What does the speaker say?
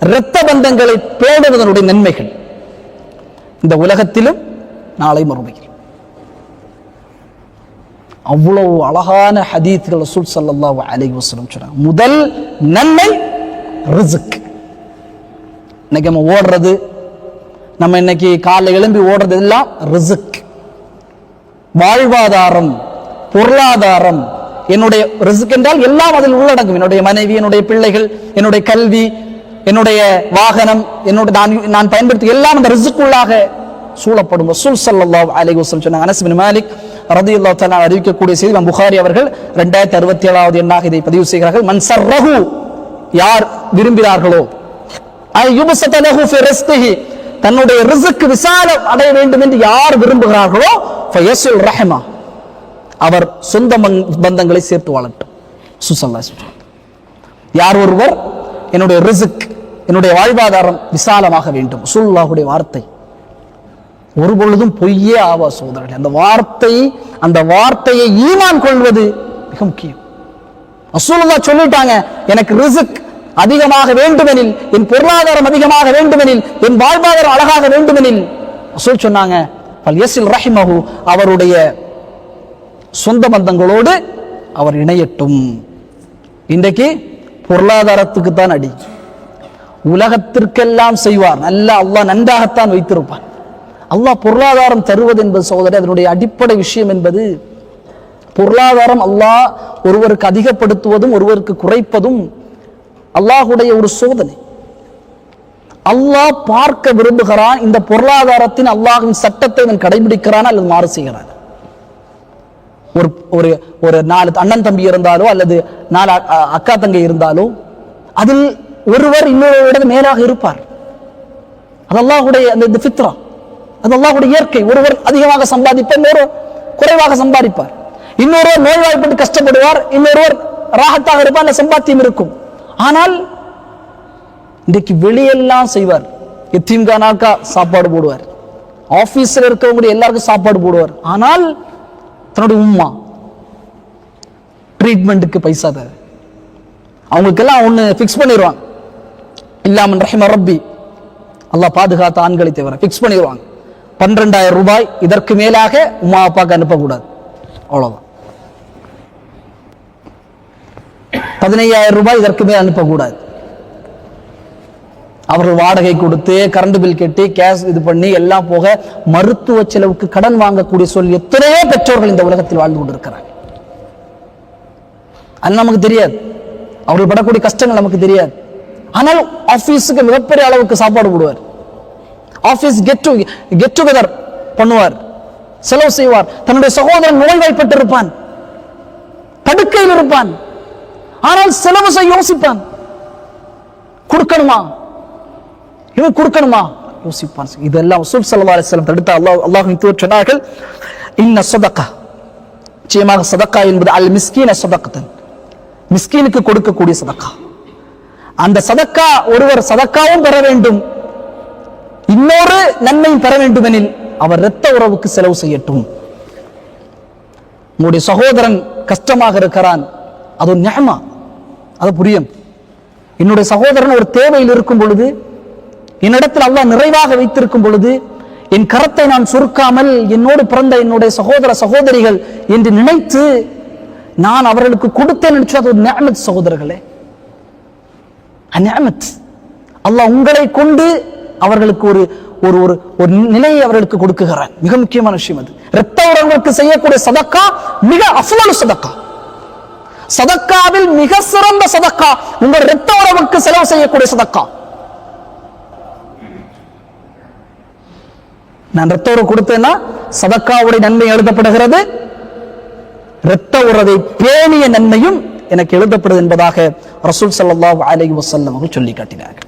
இரத்த பந்தங்களை பேணுவதனுடைய நன்மைகள். இந்த உலகத்திலும் நாளை மறுமையில். அவ்வளவு அழகான ஹதீத்கள் ரசூல் சல்லாஹ் அலி வஸல்லம் சொன்னாங்க. முதல் நன்மை ரிஸ்க். இன்னைக்கு நம்ம ஓடுறது நம்ம இன்னைக்கு காலை எழும்பி ஓடுறது எல்லாம் ரிஸ்க். வாழ்வாதாரம் பொருளாதாரம் என்னுடைய ரிசுக் என்றால் எல்லாம் அதில் உள்ளடங்கும். என்னுடைய மனைவி என்னுடைய பிள்ளைகள் என்னுடைய கல்வி என்னுடைய வாகனம் என்னுடைய நான் நான் பயன்படுத்தி எல்லாம் அந்த ரிசுக்குள்ளாக சூழப்படும். ரசூல் சல்லா அலி வஸல்லம் சொன்னாங்க அனஸ் பின் மாலிக் ரலியல்லாஹு தஆலா அறிவிக்கக்கூடிய செய்தி புகாரி அவர்கள் 2067 அறுபத்தி ஏழாவது எண்ணாக இதை பதிவு செய்கிறார்கள். மன்சர் ரகு யார் விரும்பினார்களோ. தன்னுடைய ரிசுக்கு விசாலம் அடைய வேண்டும் என்று யார் விரும்புகிறார்களோ ரஹமா அவர் சொந்த மங்- பந்தங்களை சேர்த்து வாழட்டும். சுசல்லா யார் ஒருவர் என்னுடைய ரிசுக் என்னுடைய வாழ்வாதாரம் விசாலமாக வேண்டும். சுல்லாஹுடைய வார்த்தை. ஒரு பொழுதும் பொய்யே ஆவா சோதரர்கள் அந்த வார்த்தை அந்த வார்த்தையை ஈமான் கொள்வது மிக முக்கியம். அசூலுல்லா சொல்லிட்டாங்க எனக்கு ரிஸ்க் அதிகமாக வேண்டுமெனில் என் பொருளாதாரம் அதிகமாக வேண்டுமெனில் என் வாழ்வாதாரம் அழகாக வேண்டுமெனில். அசூல் சொன்னாங்க பல் யஸில் ரஹிமஹு. அவருடைய சொந்த பந்தங்களோடு அவர் இணையட்டும். இன்றைக்கு பொருளாதாரத்துக்கு தான் அடி. உலகத்திற்கெல்லாம் செய்வார். நல்ல அல்லாஹ் நன்றாகத்தான் வைத்திருப்பான். அல்லாஹ் பொருளாதாரம் தருவது என்பது சோதனை அதனுடைய அடிப்படை விஷயம் என்பது பொருளாதாரம் அல்லாஹ் ஒருவருக்கு அதிகப்படுத்துவதும் ஒருவருக்கு குறைப்பதும் அல்லாஹுடைய ஒரு சோதனை. அல்லாஹ் பார்க்க விரும்புகிறான் இந்த பொருளாதாரத்தின் அல்லாஹின் சட்டத்தை இவன் கடைபிடிக்கிறான் அல்லது மாறு செய்கிறான்? ஒரு ஒரு ஒரு நாலு அண்ணன் தம்பி இருந்தாலோ அல்லது நாலு அக்கா தங்கை இருந்தாலோ அதில் ஒருவர் இன்னொரு மேலாக இருப்பார். அது அல்லாஹ்வுடைய அந்த பித்ரா ஃபித்ரா. அது இயற்கை. ஒருவர் அதிகமாக சம்பாதிப்பார் இன்னொரு குறைவாக சம்பாதிப்பார். இன்னொருவர் நோய்வாய்ப்பட்டு கஷ்டப்படுவார் இன்னொருவர் ராகத்தாக இருப்பார் அந்த சம்பாத்தியம் இருக்கும். ஆனால் இன்றைக்கு வெளியெல்லாம் செய்வார். எத்தீம்கானாக்கா சாப்பாடு போடுவார். ஆஃபீஸில் இருக்கவங்க எல்லாருக்கும் சாப்பாடு போடுவார். ஆனால் தன்னுடைய உம்மா ட்ரீட்மெண்ட்டுக்கு பைசா தர அவங்களுக்கெல்லாம் ஒன்று ஃபிக்ஸ் பண்ணிடுவாங்க இல்லாமன் ரஹிம ரப்பி. அல்லாஹ் பாதுகாத்த ஆண்களை தவிர ஃபிக்ஸ் பண்ணிடுவாங்க பன்னிரெண்டாயிரம் ரூபாய் இதற்கு மேலாக உமா அப்பாவுக்கு அனுப்பக்கூடாது. அவ்வளோதான் பதினையாயிரம் ரூபாய் இதற்கு மேல் அனுப்பக்கூடாது. அவர்கள் வாடகை கொடுத்து கரண்ட் பில் கட்டி கேஸ் இது பண்ணி எல்லாம் போக மருத்துவ செலவுக்கு கடன் வாங்கக்கூடிய சொல் எத்தனையோ பெற்றோர்கள் இந்த உலகத்தில் வாழ்ந்து கொண்டிருக்கிறாங்க அது நமக்கு தெரியாது. அவர்கள் படக்கூடிய கஷ்டங்கள் நமக்கு தெரியாது. ஆனால் ஆஃபீஸுக்கு மிகப்பெரிய அளவுக்கு சாப்பாடு போடுவார். Office get to get together பண்ணுவார். செலவு செய்வார். தன்னுடைய சகோதரன் நோய்வாய்ப்பட்டு இருப்பான் படுக்கையில் இருப்பான். ஆனால் செலவு செய்ய யோசிப்பான். கொடுக்கணுமா? இவன் கொடுக்கணுமா? யோசிப்பான். இதெல்லாம் ரசூல் ஸல்லல்லாஹு அலைஹி தடுத்த அல்லாஹ் அல்லாஹ்வின் தூதர் சொன்னார்கள் இன்ன சொதக்கா நிச்சயமாக சதக்கா என்பது அல் மிஸ்கீன சதக்கத்தன் மிஸ்கீனுக்கு கொடுக்கக்கூடிய சதக்கா அந்த சதக்கா ஒருவர் சதக்காவும் பெற வேண்டும். இன்னொரு நன்மையும் பெற வேண்டுமெனில் அவர் இரத்த உறவுக்கு செலவு செய்யட்டும். உங்களுடைய சகோதரன் கஷ்டமாக இருக்கிறான். அது ஒரு நியமா. அது புரியும். என்னுடைய சகோதரன் ஒரு தேவையில் இருக்கும் பொழுது என்னிடத்தில் அல்லாஹ் நிறைவாக வைத்திருக்கும் பொழுது என் கரத்தை நான் சுருக்காமல் என்னோடு பிறந்த என்னுடைய சகோதர சகோதரிகள் என்று நினைத்து நான் அவர்களுக்கு கொடுத்தேன் நினைச்சு அது ஒரு நியமத் சகோதரர்களே. நியமத் அல்லாஹ் உங்களை கொண்டு அவர்களுக்கு ஒரு ஒரு ஒரு ஒரு நிலையை அவர்களுக்கு கொடுக்குகிறான். மிக முக்கியமான விஷயம் அது. இரத்த உறவுகளுக்கு செய்யக்கூடிய சதக்கா மிக அசுவல் சதக்கா. சதக்காவில் மிக சிறந்த சதக்கா. உங்கள் இரத்த உறவுக்கு செலவு செய்யக்கூடிய சதக்கா. நான் இரத்த உறவு கொடுத்தேன்னா சதக்காவுடைய நன்மை எழுதப்படுகிறது. இரத்த உறவை பேணிய நன்மையும் எனக்கு எழுதப்படுது என்பதாக ரசூல் ஸல்லல்லாஹு அலைஹி வஸல்லம் அவர்கள் சொல்லி காட்டினார்கள்